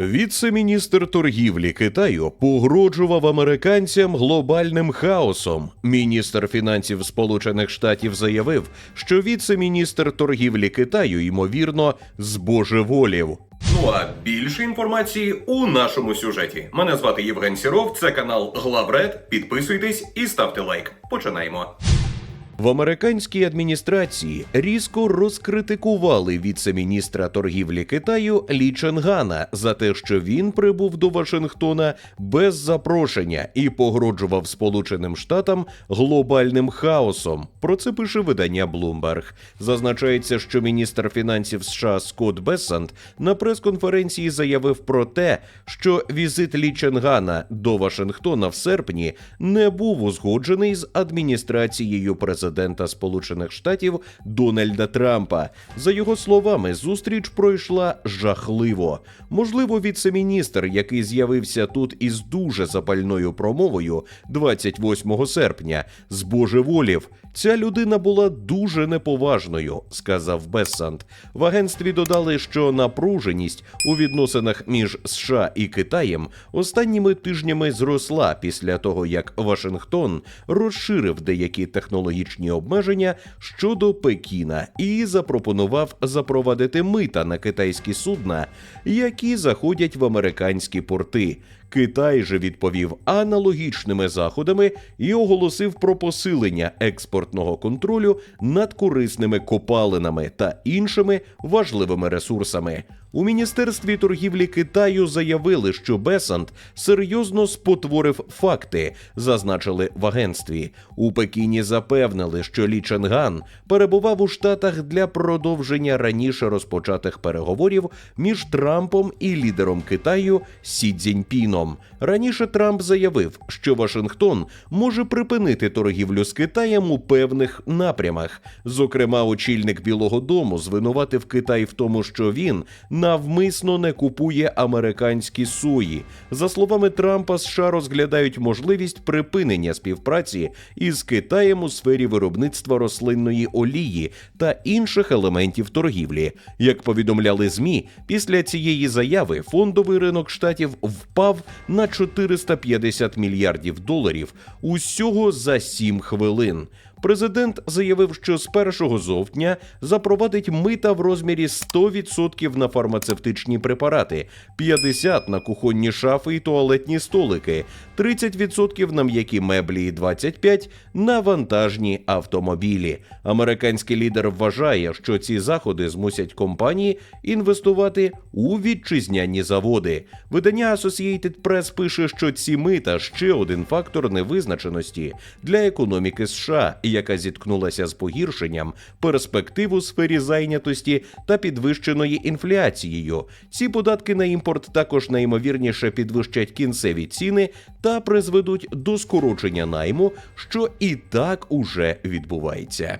Віце-міністр торгівлі Китаю погрожував американцям глобальним хаосом. Міністр фінансів Сполучених Штатів заявив, що віце-міністр торгівлі Китаю ймовірно збожеволів. Ну а більше інформації у нашому сюжеті. Мене звати Євген Сіров. Це канал Главред. Підписуйтесь і ставте лайк. Починаємо. В американській адміністрації різко розкритикували віце-міністра торгівлі Китаю Лі Ченгана за те, що він прибув до Вашингтона без запрошення і погрожував Сполученим Штатам глобальним хаосом. Про це пише видання Bloomberg. Зазначається, що міністр фінансів США Скотт Бессант на прес-конференції заявив про те, що візит Лі Ченгана до Вашингтона в серпні не був узгоджений з адміністрацією президента Сполучених Штатів Дональда Трампа. За його словами, зустріч пройшла жахливо. Можливо, віце-міністр, який з'явився тут із дуже запальною промовою 28 серпня, збожеволів. Ця людина була дуже неповажною, сказав Бессант. В агентстві додали, що напруженість у відносинах між США і Китаєм останніми тижнями зросла після того, як Вашингтон розширив деякі технологічні обмеження щодо Пекіна і запропонував запровадити мита на китайські судна, які заходять в американські порти. Китай же відповів аналогічними заходами і оголосив про посилення експортного контролю над корисними копалинами та іншими важливими ресурсами. У міністерстві торгівлі Китаю заявили, що Бесант серйозно спотворив факти, зазначили в агентстві. У Пекіні запевнили, що Лі Ченган перебував у Штатах для продовження раніше розпочатих переговорів між Трампом і лідером Китаю Сі Цзіньпіном. Раніше Трамп заявив, що Вашингтон може припинити торгівлю з Китаєм у певних напрямах. Зокрема, очільник Білого Дому звинуватив Китай в тому, що він навмисно не купує американські сої. За словами Трампа, США розглядають можливість припинення співпраці із Китаєм у сфері виробництва рослинної олії та інших елементів торгівлі. Як повідомляли змі, після цієї заяви фондовий ринок штатів впав на 450 мільярдів доларів усього за 7 хвилин. Президент заявив, що з 1 жовтня запровадить мита в розмірі 100% на фармацевтичні препарати, 50% на кухонні шафи і туалетні столики, 30% на м'які меблі і 25% на вантажні автомобілі. Американський лідер вважає, що ці заходи змусять компанії інвестувати у вітчизняні заводи. Видання Associated Press пише, що ці мита ще один фактор невизначеності для економіки США яка зіткнулася з погіршенням перспектив у сфері зайнятості та підвищеної інфляцією. Ці податки на імпорт також найімовірніше підвищать кінцеві ціни та призведуть до скорочення найму, що і так уже відбувається.